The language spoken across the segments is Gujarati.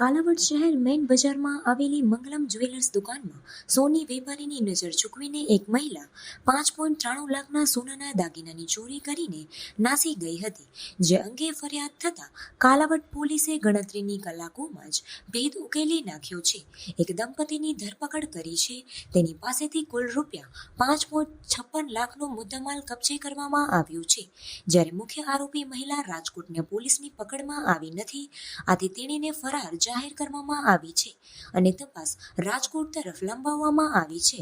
કાલાવડ શહેર મેઇન બજારમાં આવેલી મંગલમ જ્વેલર્સ દુકાનમાં સોની વેપારીની નજર ચૂકવીને એક મહિલા પાંચ પોઈન્ટ ત્રાણું લાખના સોનાના દાગીનાની ચોરી કરીને નાસી ગઈ હતી, જે અંગે ફરિયાદ થતાં કાલાવડ પોલીસે ગણતરીની કલાકોમાં જ ભેદ ઉકેલી નાખ્યો છે. એક દંપતીની ધરપકડ કરી છે. તેની પાસેથી કુલ રૂપિયા પાંચ પોઈન્ટ છપ્પન લાખનો મુદ્દામાલ કબજે કરવામાં આવ્યો છે. જ્યારે મુખ્ય આરોપી મહિલા રાજકોટને પોલીસની પકડમાં આવી નથી, આથી તેણીને ફરાર જાહેર કરવામાં આવી છે અને તપાસ રાજકોટ તરફ લંબાવવામાં આવી છે.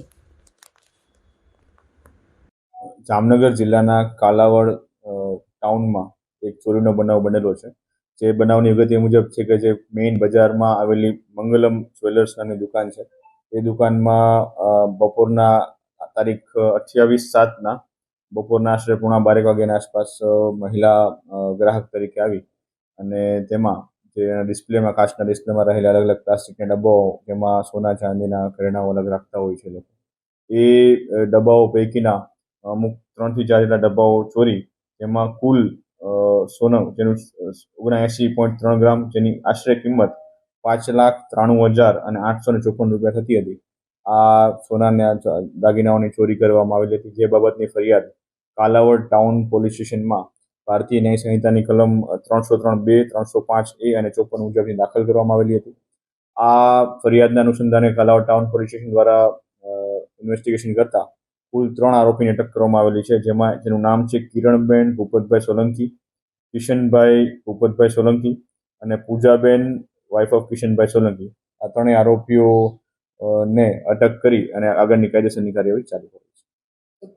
જામનગર જિલ્લાના કાલાવડ ટાઉનમાં એક ચોરીનો બનાવ બનેલો છે. જે બનાવની વિગત એ મુજબ છે કે જે મેઇન બજારમાં આવેલી મંગલમ જ્વેલર્સ નામની દુકાન છે. એ દુકાનમાં બપોરના તારીખ અઠ્યાવીસ સાતના બપોરના આશરે પોણા બારેક વાગ્યાના આસપાસ મહિલા ગ્રાહક તરીકે આવી અને તેમાં જે ડિસ્પ્લેમાં કાચના ડિસ્પ્લેમાં રહેલા અલગ અલગ પ્લાસ્ટિકના ડબ્બાઓ જેમાં સોના ચાંદીના ઘરેણાઓ અલગ રાખતા હોય છે લોકો. એ ડબ્બાઓ પૈકીના અમુક ત્રણથી ચાર જેટલા ડબ્બાઓ ચોરી, જેમાં કુલ સોનું જેનું ઓગણએંસી પોઈન્ટ ત્રણ ગ્રામ જેની આશરે કિંમત પાંચ લાખ ત્રાણું હજાર અને આઠસો ને ચોપન રૂપિયા થતી હતી. આ સોનાના દાગીનાઓની ચોરી કરવામાં આવેલી હતી. જે બાબતની ફરિયાદ કાલાવડ ટાઉન પોલીસ સ્ટેશનમાં ભારતીય ન્યાય સંહિતાની કલમ ત્રણસો ત્રણ બે, ત્રણસો પાંચ એ અને ચોપન મુજબની દાખલ કરવામાં આવેલી હતી. આ ફરિયાદના અનુસંધાને કાલાવડ ટાઉન પોલીસ સ્ટેશન દ્વારા ઇન્વેસ્ટિગેશન કરતા કુલ ત્રણ આરોપીને અટક કરવામાં આવેલી છે, જેમાં, જેનું નામ છે કિરણબેન ભૂપતભાઈ સોલંકી, કિશનભાઈ ભૂપતભાઈ સોલંકી અને પૂજાબેન વાઇફ ઓફ કિશનભાઈ સોલંકી. આ ત્રણેય આરોપીઓ ને અટક કરી અને આગળની કાયદેસરની કાર્યવાહી ચાલુ કરી.